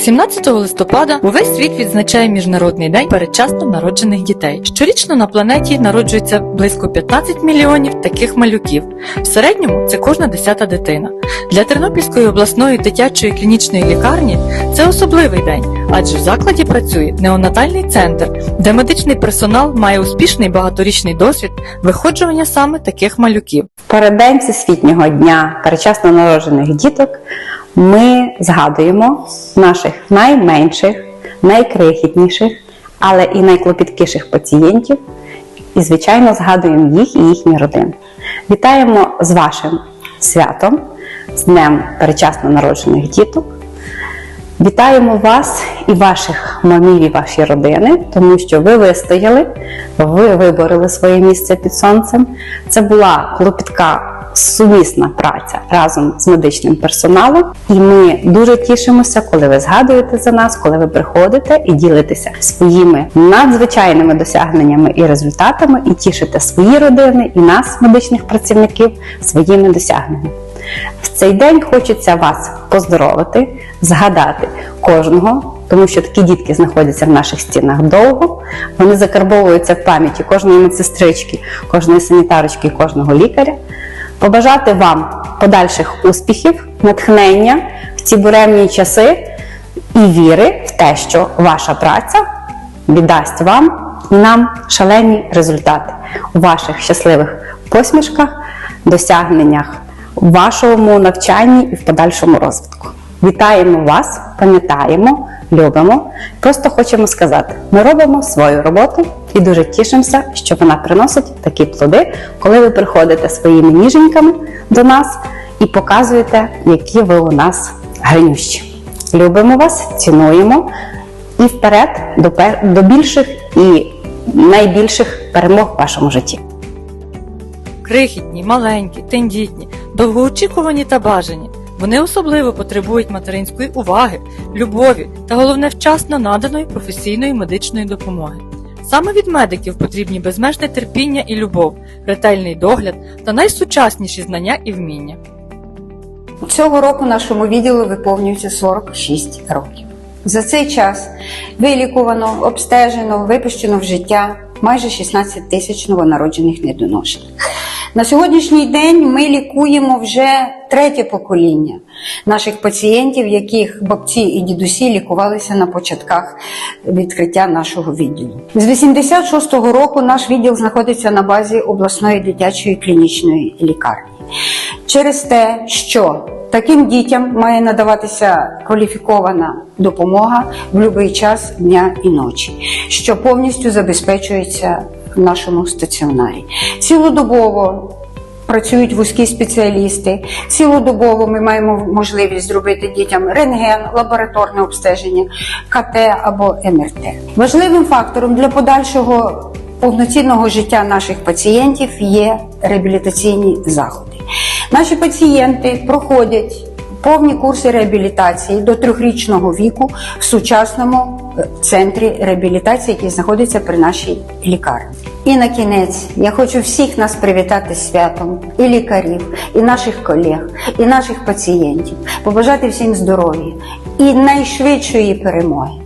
17 листопада увесь світ відзначає Міжнародний день передчасно народжених дітей. Щорічно на планеті народжується близько 15 мільйонів таких малюків. В середньому це кожна десята дитина. Для Тернопільської обласної дитячої клінічної лікарні це особливий день, адже в закладі працює неонатальний центр, де медичний персонал має успішний багаторічний досвід виходжування саме таких малюків. Переддень Всесвітнього дня передчасно народжених діток ми згадуємо наших найменших, найкрихітніших, але і найклопіткіших пацієнтів. І, звичайно, згадуємо їх і їхні родини. Вітаємо з вашим святом, з Днем передчасно народжених діток. Вітаємо вас і ваших мамів, і ваші родини, тому що ви вистояли, ви вибороли своє місце під сонцем. Це була клопітка сумісна праця разом з медичним персоналом. І ми дуже тішимося, коли ви згадуєте за нас, коли ви приходите і ділитеся своїми надзвичайними досягненнями і результатами, і тішите свої родини і нас, медичних працівників, своїми досягненнями. В цей день хочеться вас поздоровити, згадати кожного, тому що такі дітки знаходяться в наших стінах довго. Вони закарбовуються в пам'яті кожної медсестрички, кожної санітарочки, кожного лікаря. Побажати вам подальших успіхів, натхнення в ці буремні часи і віри в те, що ваша праця віддасть вам і нам шалені результати у ваших щасливих посмішках, досягненнях, в вашому навчанні і в подальшому розвитку. Вітаємо вас, пам'ятаємо, любимо. Просто хочемо сказати: ми робимо свою роботу і дуже тішимося, що вона приносить такі плоди, коли ви приходите своїми ніженьками до нас і показуєте, які ви у нас гринющі. Любимо вас, цінуємо і вперед до, пер- до більших і найбільших перемог в вашому житті. Крихітні, маленькі, тендітні, довгоочікувані та бажані. Вони особливо потребують материнської уваги, любові та головне вчасно наданої професійної медичної допомоги. Саме від медиків потрібні безмежне терпіння і любов, ретельний догляд та найсучасніші знання і вміння. Цього року нашому відділу виповнюється 46 років. За цей час вилікувано, обстежено, випущено в життя майже 16 тисяч новонароджених недоношених. На сьогоднішній день ми лікуємо вже третє покоління наших пацієнтів, яких бабці і дідусі лікувалися на початках відкриття нашого відділу. З 86-го року наш відділ знаходиться на базі обласної дитячої клінічної лікарні. Через те, що таким дітям має надаватися кваліфікована допомога в будь-який час дня і ночі, що повністю забезпечується в нашому стаціонарі. Цілодобово працюють вузькі спеціалісти. Цілодобово ми маємо можливість зробити дітям рентген, лабораторне обстеження, КТ або МРТ. Важливим фактором для подальшого повноцінного життя наших пацієнтів є реабілітаційні заходи. Наші пацієнти проходять повні курси реабілітації до трьохрічного віку в сучасному е, центрі реабілітації, який знаходиться при нашій лікарні. І на кінець я хочу всіх нас привітати святом, і лікарів, і наших колег, і наших пацієнтів, побажати всім здоров'я і найшвидшої перемоги.